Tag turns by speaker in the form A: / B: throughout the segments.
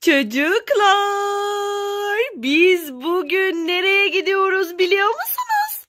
A: Çocuklar, biz bugün nereye gidiyoruz biliyor musunuz?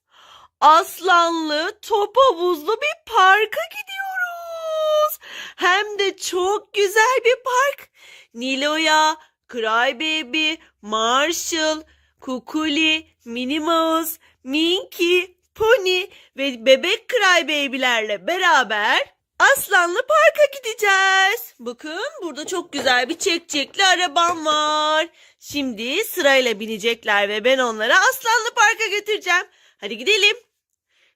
A: Aslanlı top havuzlu bir parka gidiyoruz. Hem de çok güzel bir park. Nilo'ya, Crybaby, Marshall, Kukuli, Minnie Mouse, Minky, Pony ve bebek Crybaby'lerle beraber Aslanlı Park'a gideceğiz. Bakın burada çok güzel bir çekçekli arabam var. Şimdi sırayla binecekler ve ben onları Aslanlı Park'a götüreceğim. Hadi gidelim.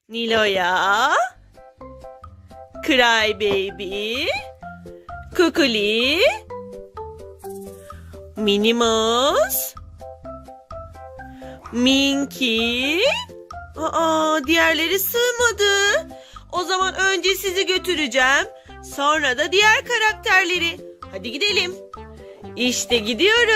A: Nilo'ya, Cry Baby, Kukuli, Minnie Mouse, Minky. Aa, diğerleri sığmadı. O zaman önce sizi götüreceğim. Sonra da diğer karakterleri. Hadi gidelim. İşte gidiyoruz.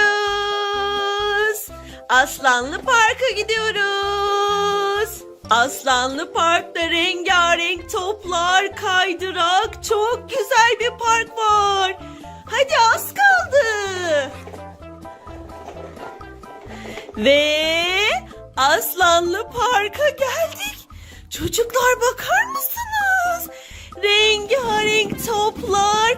A: Aslanlı Park'a gidiyoruz. Aslanlı Park'ta rengarenk toplar, kaydırak, çok güzel bir park var. Hadi az kaldı. Ve Aslanlı Park'a geldik. Çocuklar bakar mısınız? Rengarenk toplar.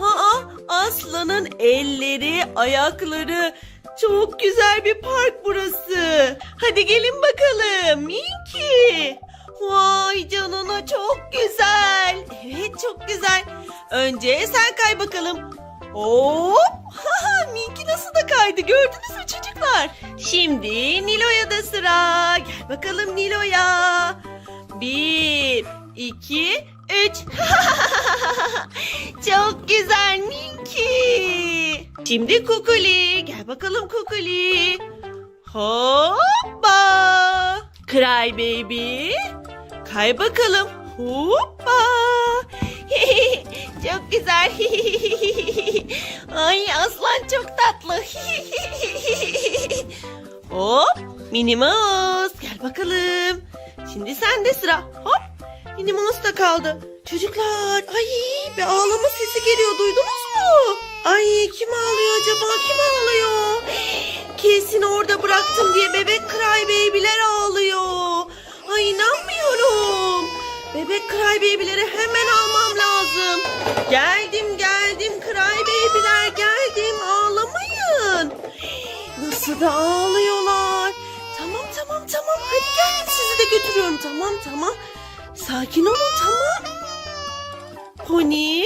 A: Aa, aslanın elleri, ayakları. Çok güzel bir park burası. Hadi gelin bakalım. Minky. Vay canına çok güzel. Evet çok güzel. Önce sen kay bakalım. Hop! Minky nasıl da kaydı gördünüz mü çocuklar? Şimdi Nilo'ya da sıra. Gel bakalım Nilo'ya. Bir, iki, üç. Çok güzel Minky. Şimdi Kukuli. Gel bakalım Kukuli. Hoppa. Cry baby. Kay bakalım. Hoppa. çok güzel. Ay aslan çok tatlı. Hop. Minnie Mouse. Gel bakalım. Şimdi sende sıra. Hop. Minnie Mouse kaldı. Çocuklar. Ay bir ağlama sesi geliyor. Duydunuz mu? Ay kim ağlıyor acaba? Kim ağlıyor? Kesin orada bıraktım diye bebek cry baby'ler ağlıyor. Ay inanmıyorum. Bebek cry baby'leri hemen almam lazım. Geldim geldim cry baby'ler geldim. Ağlamayın. Nasıl da ağlıyorlar. Götürüyorum. Tamam tamam. Sakin olun tamam. Pony.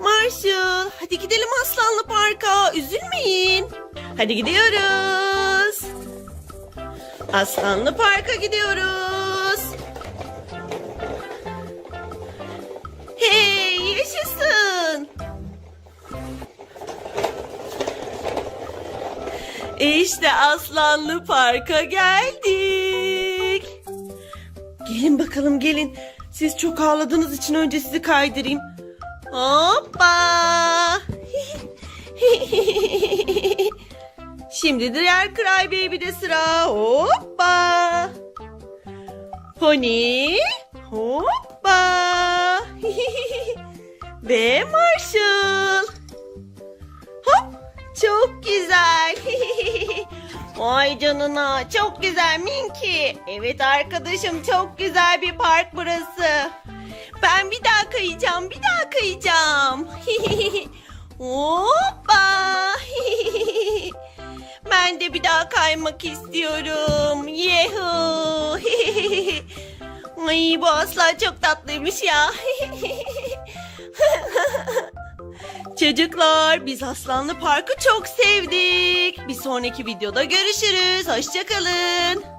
A: Marshall hadi gidelim Aslanlı Park'a. Üzülmeyin. Hadi gidiyoruz. Aslanlı Park'a gidiyoruz. Hey yaşasın. İşte Aslanlı Park'a geldik. Gelin bakalım gelin. Siz çok ağladığınız için önce sizi kaydırayım. Hoppa. Şimdi diğer Cry Baby'de sıra. Hoppa. Pony. Hoppa. Ve Marshall. Hop. Çok güzel. Vay canına çok güzel Minky. Evet arkadaşım çok güzel bir park burası. Ben bir daha kayacağım bir daha kayacağım. Hoppa. ben de bir daha kaymak istiyorum. Yehu. Ay bu aslan çok tatlıymış ya. Çocuklar biz Aslanlı Park'ı çok sevdik. Bir sonraki videoda görüşürüz. Hoşçakalın.